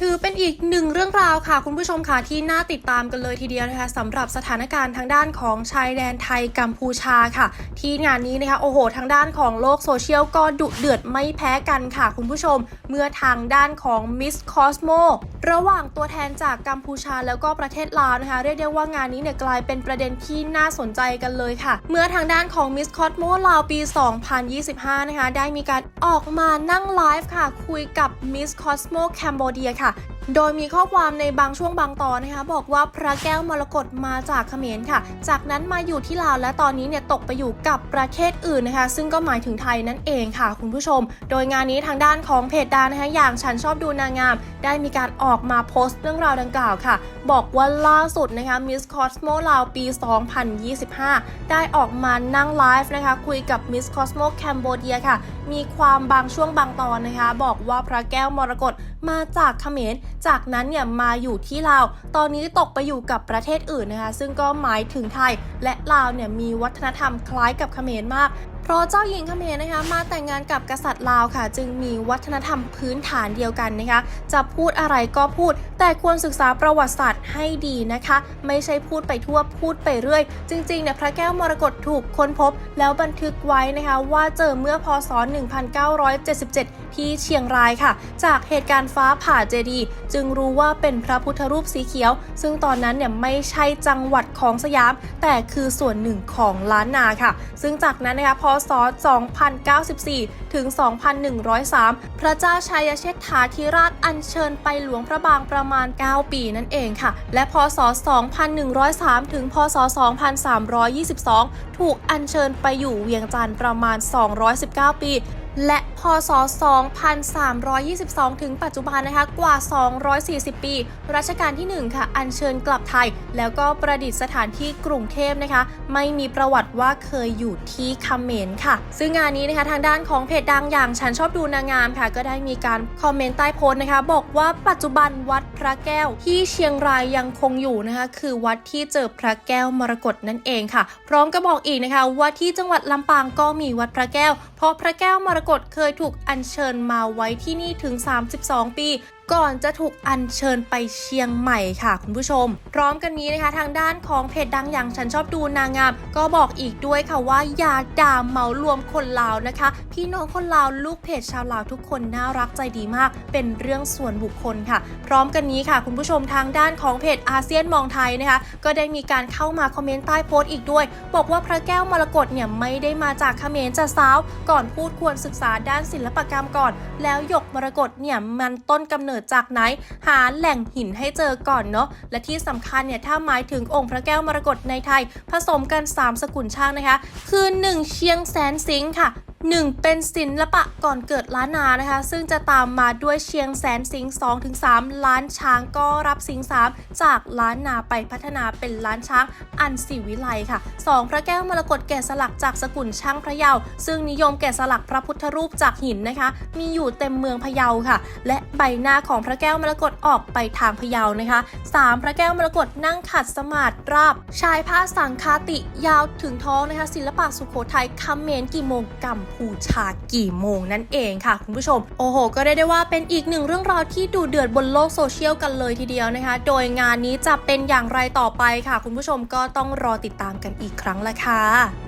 ถือเป็นอีกหนึ่งเรื่องราวค่ะ คุณผู้ชมค่ะที่น่าติดตามกันเลยทีเดียวนะคะสำหรับสถานการณ์ทางด้านของชายแดนไทยกัมพูชาค่ะ ที่งานนี้นะคะโอ้โห ทางด้านของโลกโซเชียลก็ดุเดือดไม่แพ้กันค่ะ คุณผู้ชม เมื่อทางด้านของมิสคอสโมระหว่างตัวแทนจากกัมพูชาแล้วก็ประเทศลาวนะคะ เรียกได้ว่างานนี้เนี่ยกลายเป็นประเด็นที่น่าสนใจกันเลยค่ะ เมื่อทางด้านของมิสคอสโมลาวปี 2025 นะคะได้มีการออกมานั่งไลฟ์ค่ะ คุยกับมิสคอสโมแคนเบเดียค่ะโดยมีข้อความในบางช่วงบางตอนนะคะ บอกว่าพระแก้วมรกตมาจากเขมรค่ะ จากนั้นมาอยู่ที่ลาวและตอนนี้เนี่ยตกไปอยู่กับประเทศอื่นนะคะ ซึ่งก็หมายถึงไทยนั่นเองค่ะ คุณผู้ชม โดยงานนี้ทางด้านของเพจดังนะคะอย่างฉันชอบดูนางงาม ได้มีการออกมาโพสต์เรื่องราวดังกล่าวค่ะ บอกว่าล่าสุดนะคะมิสคอสโมลาวปี 2025 ได้ออกมานั่งไลฟ์นะคะคุยกับมิสคอสโมแคนเบเดียค่ะ มีความบางช่วงบางตอนนะคะ บอกว่าพระแก้วมรกตมาจากเขมร จากนั้นเนี่ยมาอยู่ที่ลาว ตอนนี้ตกไปอยู่กับประเทศอื่นนะคะ ซึ่งก็หมายถึงไทย และลาวเนี่ยมีวัฒนธรรมคล้ายกับเขมรมากเพราะเจ้าหญิงเขมรนะคะมาแต่งงานกับกษัตริย์ลาวค่ะ จึงมีวัฒนธรรมพื้นฐานเดียวกันนะคะ จะพูดอะไรก็พูดแต่ควรศึกษาประวัติศาสตร์ให้ดีนะคะ ไม่ใช่พูดไปทั่วพูดไปเรื่อย จริงๆเนี่ยพระแก้วมรกตถูกค้นพบ แล้วบันทึกไว้นะคะว่าเจอเมื่อพศ 1977 ที่เชียงรายค่ะ จากเหตุการณ์ฟ้าผ่าเจดีย์จึงรู้ว่าเป็นพระพุทธรูปสีเขียว ซึ่งตอนนั้นเนี่ยไม่ใช่จังหวัดของสยาม แต่คือส่วนหนึ่งของล้านนาค่ะ ซึ่งจากนั้นนะคะพศ 2094 ถึง 2103 พระเจ้าชัยเชษฐาธิราชอัญเชิญไปหลวงพระบางประมาณ 9 ปีนั่นเองค่ะ และพศ 2103 ถึง พศ 2322 ถูกอัญเชิญไปอยู่เวียงจันทร์ประมาณ 219 ปี และพศ 2322 ถึงปัจจุบันนะคะกว่า 240 ปี รัชกาลที่ 1 ค่ะ อัญเชิญกลับไทย แล้วก็ประดิษฐานที่กรุงเทพนะคะ ไม่มีประวัติว่าเคยอยู่ที่คเขมรค่ะ ซึ่งงานนี้นะคะทางด้านของเพจดังอย่างฉันชอบดูนางงามค่ะ ก็ได้มีการคอมเมนต์ใต้โพสต์นะคะ บอกว่าปัจจุบันวัดพระแก้วที่เชียงรายยังคงอยู่นะคะ คือวัดที่เจอพระแก้วมรกตนั่นเองค่ะ พร้อมกับบอกอีกนะคะว่าที่จังหวัดลำปางก็มีวัดพระแก้ว เพราะพระแก้วมรกตเคยถูกอัญเชิญมาไว้ที่นี่ถึง 32 ปี ก่อนจะถูกอัญเชิญไปเชียงใหม่ค่ะคุณผู้ชม พร้อมกันนี้นะคะ ทางด้านของเพจดังอย่างฉันชอบดูนางงาม ก็บอกอีกด้วยค่ะว่าอย่าด่าเหมารวมคนลาวนะคะ พี่น้องคนลาวลูกเพจชาวลาวทุกคนน่ารักใจดีมาก เป็นเรื่องส่วนบุคคลค่ะ พร้อมกันนี้ค่ะ คุณผู้ชมทางด้านของเพจอาเซียนมองไทยนะคะ ก็ได้มีการเข้ามาคอมเมนต์ใต้โพสต์อีกด้วย บอกว่าพระแก้วมรกตเนี่ยไม่ได้มาจากเขมรจะสาว ก่อนพูดควรศึกษาด้านศิลปกรรมก่อน แล้วหยกมรกตเนี่ยมันต้นกำเนิดจากไหน หาแหล่งหินให้เจอก่อนเนาะและที่สำคัญเนี่ยถ้าหมายถึงองค์พระแก้วมรกตในไทย ผสมกัน 3 สกุลช่างนะคะ คือ 1 เชียงแสนสิงค่ะ 1 เป็นศิลปะก่อนเกิดล้านนานะคะ ซึ่งจะตามมาด้วยเชียงแสนสิง2ถึง3ล้านช้างก็รับสิง3จากล้านนาไปพัฒนาเป็นล้านช้างอันศิวิไลค่ะ 2 พระแก้วมรกตแกะสลักจากสกุลช่างพระเยา ซึ่งนิยมแกะสลักพระพุทธรูปจากหินนะคะ มีอยู่เต็มเมืองพะเยาค่ะ และใบหน้าของพระแก้วมรกตออกไปทางพะเยานะคะ 3 พระแก้วมรกตนั่งขัดสมาธิราบ ชายผ้าสังคาติยาวถึงท้องนะคะ ศิลปะสุโขทัยคำเมนกี่โมงกัมพูชากี่โมงนั่นเองค่ะคุณผู้ชม โอ้โห ก็ได้ได้ว่าเป็นอีกหนึ่งเรื่องราวที่ดูเดือดบนโลกโซเชียลกันเลยทีเดียวนะคะ โดยงานนี้จะเป็นอย่างไรต่อไปค่ะ คุณผู้ชมก็ต้องรอติดตามกันอีกครั้งละค่ะ